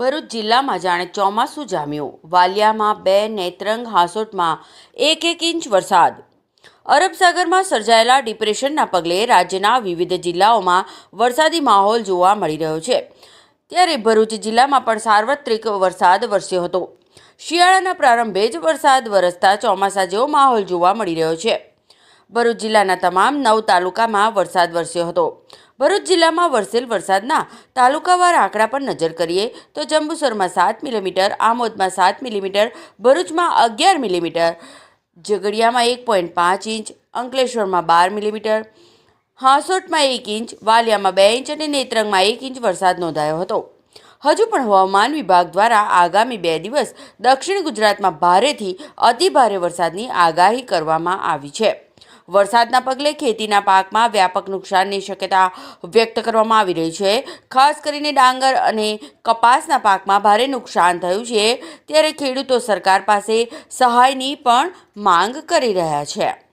ભરૂચ જિલ્લામાં જાણે ચોમાસું જામ્યું. વાલિયામાં બે નેત્રંગ હાંસોટમાં એક એક ઇંચ વરસાદ. અરબ સાગરમાં સર્જાયેલા ડિપ્રેશનના પગલે રાજ્યના વિવિધ જિલ્લાઓમાં વરસાદી માહોલ જોવા મળી રહ્યો છે. ત્યારે ભરૂચ જિલ્લામાં પણ સાર્વત્રિક વરસાદ વરસ્યો હતો. શિયાળાના પ્રારંભે જ વરસાદ વરસતા ચોમાસા જેવો માહોલ જોવા મળી રહ્યો છે. ભરૂચ જિલ્લાના તમામ નવ તાલુકામાં વરસાદ વરસ્યો હતો. ભરૂચ જિલ્લામાં વરસેલ વરસાદના તાલુકાવાર આંકડા પર નજર કરીએ તો જંબુસરમાં સાત મિલીમીટર, આમોદમાં સાત મિલીમીટર, ભરૂચમાં અગિયાર મિલીમીટર, ઝઘડિયામાં એક પોઈન્ટ પાંચ ઇંચ, અંકલેશ્વરમાં બાર મિલીમીટર, હાંસોટમાં એક ઇંચ, વાલિયામાં બે ઇંચ અને નેત્રંગમાં એક ઇંચ વરસાદ નોંધાયો હતો. હજુ પણ હવામાન વિભાગ દ્વારા આગામી બે દિવસ દક્ષિણ ગુજરાતમાં ભારેથી અતિભારે વરસાદની આગાહી કરવામાં આવી છે. વરસાદના પગલે ખેતીના પાકમાં વ્યાપક નુકસાનની શક્યતા વ્યક્ત કરવામાં આવી રહી છે. ખાસ કરીને ડાંગર અને કપાસના પાકમાં ભારે નુકસાન થયું છે. ત્યારે ખેડૂતો સરકાર પાસે સહાયની પણ માંગ કરી રહ્યા છે.